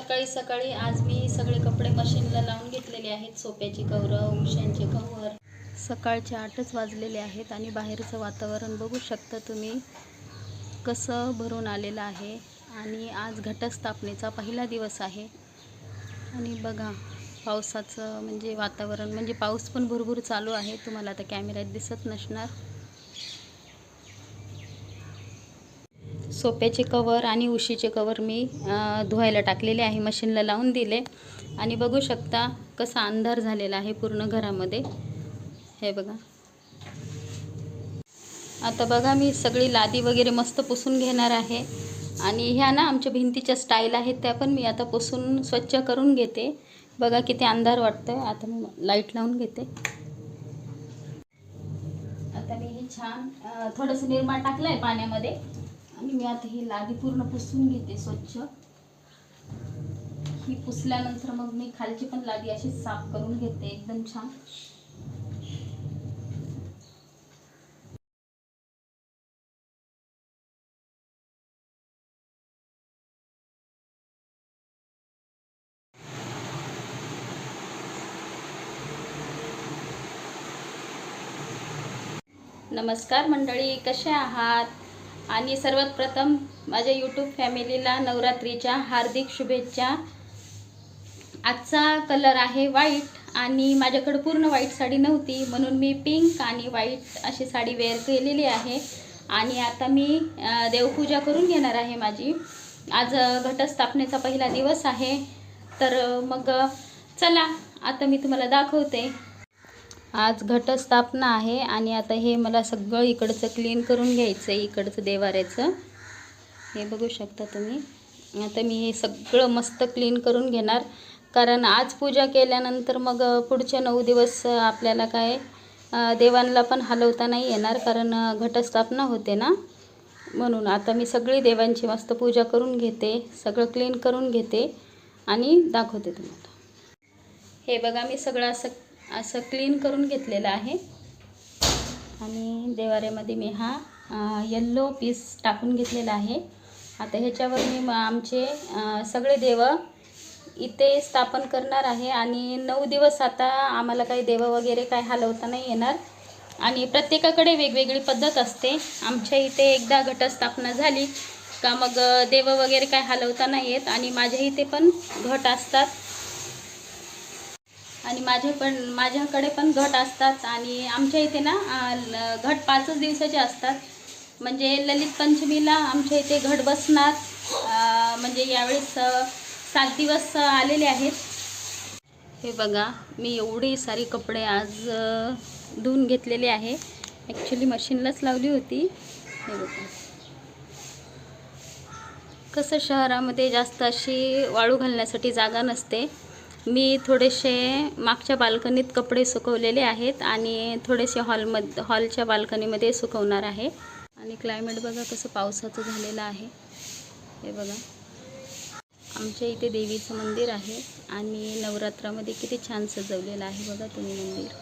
सकाळी सकाळी आज मी सगळे कपडे मशीनला लावून घेतलेले आहेत. सोप्याची कवरं उशांचे कवर सकाळचे आठच वाजलेले आहेत आणि बाहेरचं वातावरण बघू शकता तुम्ही कसं भरून आलेलं आहे. आणि आज घटस्थापनेचा पहिला दिवस आहे. आणि बघा पावसाचं म्हणजे वातावरण म्हणजे पाऊस पण भरपूर चालू आहे. तुम्हाला आता कॅमेऱ्यात दिसत नसणार. सोप्याचे कवर आणि उशीचे कवर मी धुवायला टाकलेले आहे मशीनला लावून दिले. आणि बघू शकता कसा अंधार झालेला आहे पूर्ण घरामध्ये. हे बघा. आता बघा मी सगळी लादी वगैरे मस्त पुसून घेणार आहे. आणि ह्या ना आमच्या भिंतीच्या स्टाईल आहेत त्या पण मी आता पुसून स्वच्छ करून घेते. बघा किती अंधार वाटतोय. आता मी लाइट लावून घेते. आता मी हे छान थोडंसं निरमा टाकलं आहे पाण्यामध्ये. आणि मी आता ही लादी पूर्ण पुसून घेते स्वच्छ. ही पुसल्यानंतर मग मी खालची पण लादी अशी साफ करून घेते एकदम छान. नमस्कार मंडळी कसे आहात? आणि सर्वात प्रथम माझ्या यूट्यूब फॅमिलीला नवरात्रीच्या हार्दिक शुभेच्छा. आजचा कलर आहे व्हाईट आणि माझ्याकडे पूर्ण व्हाईट साडी नव्हती म्हणून मी पिंक आणि व्हाईट अशी साडी वेअर केलेली आहे. आणि आता मी देवपूजा करून घेणार आहे माझी. आज घटस्थापनेचा पहिला दिवस आहे. तर मग चला आता मी तुम्हाला दाखवते. आज घटस्थापना आहे आणि आता हे मला सगळं इकडचं क्लीन करून घ्यायचं आहे इकडचं देवाऱ्याचं. हे बघू शकता तुम्ही. आता मी हे सगळं मस्त क्लीन करून घेणार. कारण आज पूजा केल्यानंतर मग पुढचे नऊ दिवस आपल्याला काय देवांना पण हलवता नाही येणार कारण घटस्थापना होते ना. म्हणून आता मी सगळी देवांची मस्त पूजा करून घेते सगळं क्लीन करून घेते आणि दाखवते तुम्हाला. हे बघा मी सगळं असं असं क्लीन करून घेतलेलं आहे. आणि देवाऱ्यामध्ये मी हा येल्लो पीस टाकून घेतलेला आहे. आता ह्याच्यावर मी म- आमचे सगळे देव इथे स्थापन करणार आहे आणि नऊ दिवस आता आम्हाला काही देव वगैरे काय हलवता नाही येणार. आणि प्रत्येकाकडे वेगवेगळी पद्धत असते. आमच्या इथे एकदा घटस्थापना झाली का मग देवं देव वगैरे काय हलवता नाही येत. आणि माझ्या इथे पण घट असतात. आणि माझे पण माझ्याकडे पण घट असतात आणि आमच्या इथे ना ल- घट पाचच दिवसाचे असतात. म्हणजे ललित पंचमीला आमच्या इथे घट बसणार. म्हणजे यावेळेस सात दिवस आलेले आहेत. हे बघा मी एवढी सारी कपडे आज धुवून घेतलेले आहे. ॲक्च्युली मशीनलाच लावली होती. हे बघा. कसं शहरामध्ये जास्त अशी वाळू घालण्यासाठी जागा नसते. मी थोडेसे मागच्या बाल्कनीत कपडे सुकवलेले आहेत आणि थोडेसे हॉलमध हॉलच्या बाल्कनीमध्ये सुकवणार आहे. आणि क्लायमेट बघा कसं पावसाचं झालेलं आहे. हे बघा. आमच्या इथे देवीचं मंदिर आहे आणि नवरात्रामध्ये किती छान सजवलेलं आहे बघा तुम्ही मंदिर.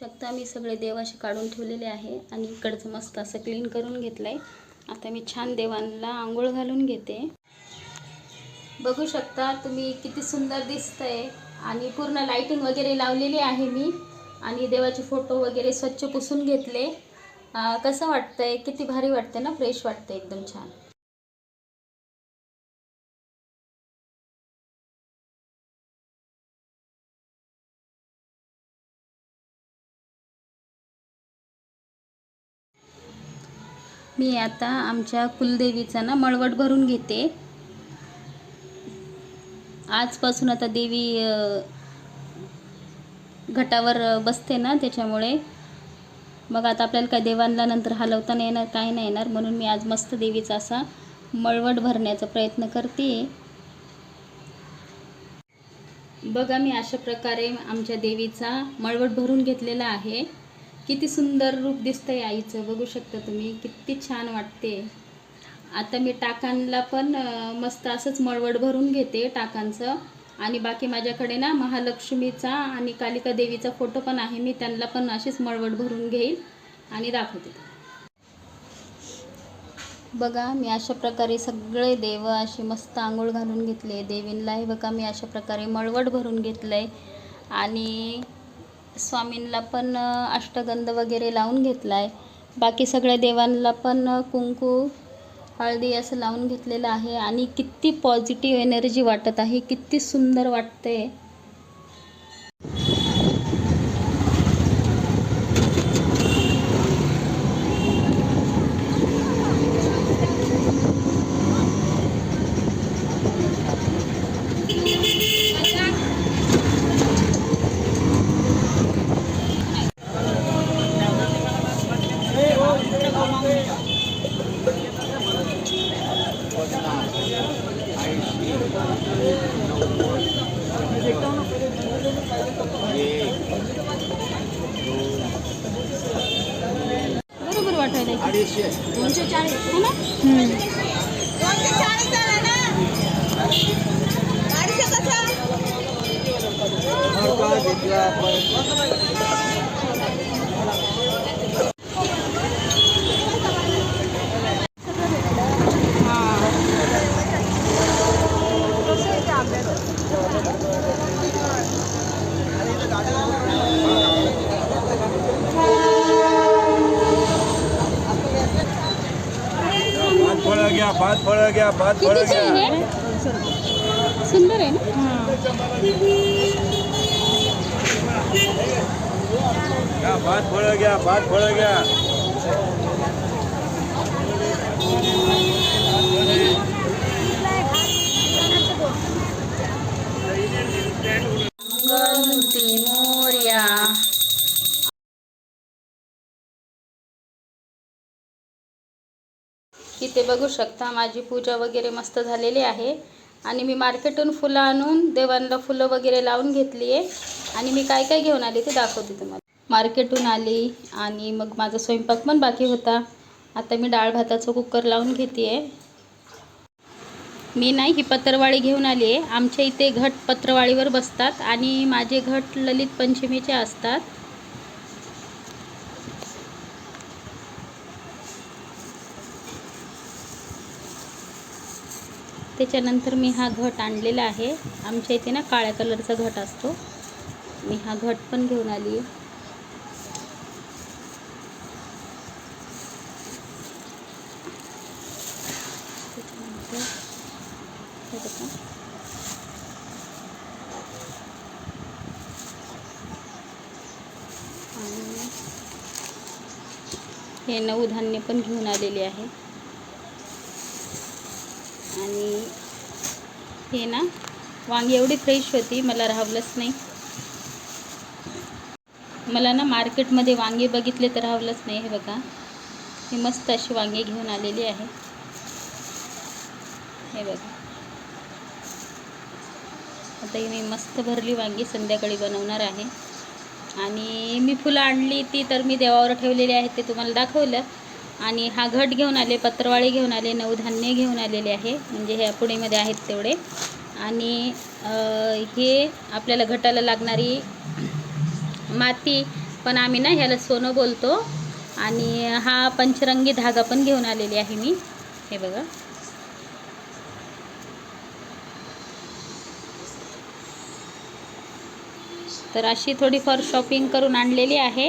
शकता मी सगळे देव असे काढून ठेवलेले आहे आणि इकडचं मस्त असं क्लीन करून घेतलं आहे आता मी छान देवांना आंघोळ घालून घेते. बघू शकता तुम्ही किती सुंदर दिसतंय. आणि पूर्ण लाईटिंग वगैरे लावलेली आहे मी. आणि देवाचे फोटो वगैरे स्वच्छ पुसून घेतले. कसं वाटतंय? किती भारी वाटतंय ना? फ्रेश वाटतंय एकदम छान. मी आता आमच्या कुलदेवीचा ना मळवट भरून घेते. आजपासून आता देवी घटावर बसते ना त्याच्यामुळे. मग आता आपल्याला काय देवांना नंतर हलवता नाही येणार काय नाही येणार. म्हणून मी आज मस्त देवीचा असा मळवट भरण्याचा प्रयत्न करते. बघा मी अशा प्रकारे आमच्या देवीचा मळवट भरून घेतलेला आहे. किती सुंदर रूप दिसतंय आईचं. बघू शकता तुम्ही किती छान वाटते. आता मी टाकांना पण मस्त असंच मळवट भरून घेते टाकांचं. आणि बाकी माझ्याकडे ना महालक्ष्मीचा आणि कालिका देवीचा फोटो पण आहे मी त्यांना पण अशीच मळवट भरून घेईल आणि दाखवते. बघा मी अशा प्रकारे सगळे देव अशी मस्त आंघोळ घालून घेतले. देवींला हे बघा मी अशा प्रकारे मळवट भरून घेतलं आहे आणि स्वामींना पण अष्टगंध वगैरे लावून घेतला आहे बाकी सगळ्या देवांना पण कुंकू हळदी असं लावून घेतलेलं आहे आणि किती पॉझिटिव्ह एनर्जी वाटत आहे किती सुंदर वाटते হুম। भात फळ घ्या भात फळ कितीचे घ्या. आहे हे? सुंदर आहे ना? घ्या भात फळ घ्या भात फळ घ्या. इथे बघू शकता माझी पूजा वगैरे मस्त झालेली आहे. आणि मी मार्केटून फुलं आणून देवांना फुलं वगैरे लावून घेतली आहे. आणि मी काय काय घेऊन आली ते दाखवते तुम्हाला. मार्केटून आली आणि मग माझा स्वयंपाक पण बाकी होता. आता मी डाळ भाताचं कुकर लावून घेते आहे. मी नाही ही पत्रवाळी घेऊन आली आहे. आमच्या इथे घट पत्रवाळीवर बसतात आणि माझे घट ललित पंचमीचे असतात. त्याच्यानंतर मी हा घट आणलेला आहे. आमच्या इथे ना काळ्या कलरचा घट असतो. मी हा घट पण घेऊन आली. आहे आणि हे नऊ धान्य पण घेऊन आलेले आहे. आणि हे ना वांगी एवढी फ्रेश होती मला राहवलंच नाही. मला ना मार्केटमध्ये वांगे बघितले तर राहवलंच नाही हे बघा. मी मस्त अशी वांगे घेऊन आलेली आहे. हे बघा. आता ही मी मस्त भरली वांगी संध्याकाळी बनवणार आहे. आणि मी फुलं आणली ती तर मी देवावर ठेवलेली आहेत ते तुम्हाला दाखवलं. आणि हा घट घेऊन आले पत्रवाळी घेऊन आले नवधान्य घेऊन आलेले आहे. म्हणजे ह्या पुणेमध्ये आहेत तेवढे. आणि हे आपल्याला घटाला लागणारी माती पण आम्ही ना ह्याला सोनं बोलतो. आणि हा पंचरंगी धागा पण घेऊन आलेली आहे मी. हे बघा. तर अशी थोडीफार शॉपिंग करून आणलेली आहे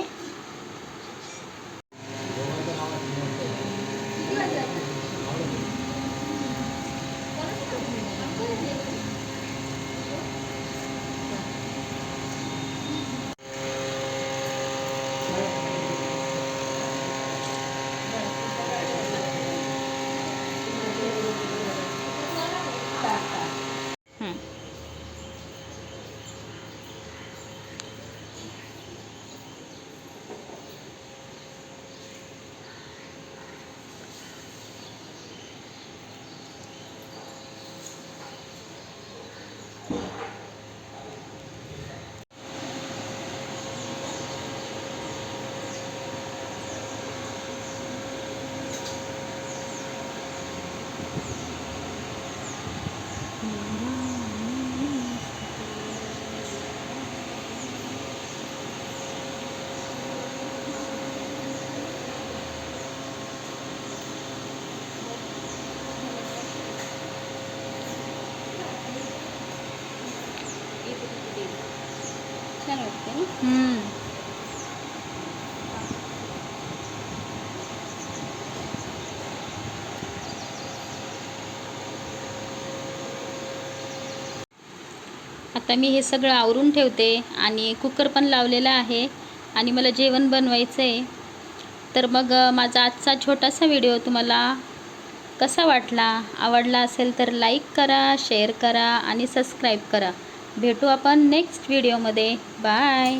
हं. नाही आता मी हे सगळं आवरून ठेवते आणि कुकर पण लावलेला आहे आणि मला जेवण बनवायचं आहे तर मग माझा आजचा छोटासा व्हिडिओ तुम्हाला कसा वाटला आवडला असेल तर लाईक करा शेअर करा आणि सबस्क्राईब करा. भेटू आपण नेक्स्ट व्हिडिओमध्ये बाय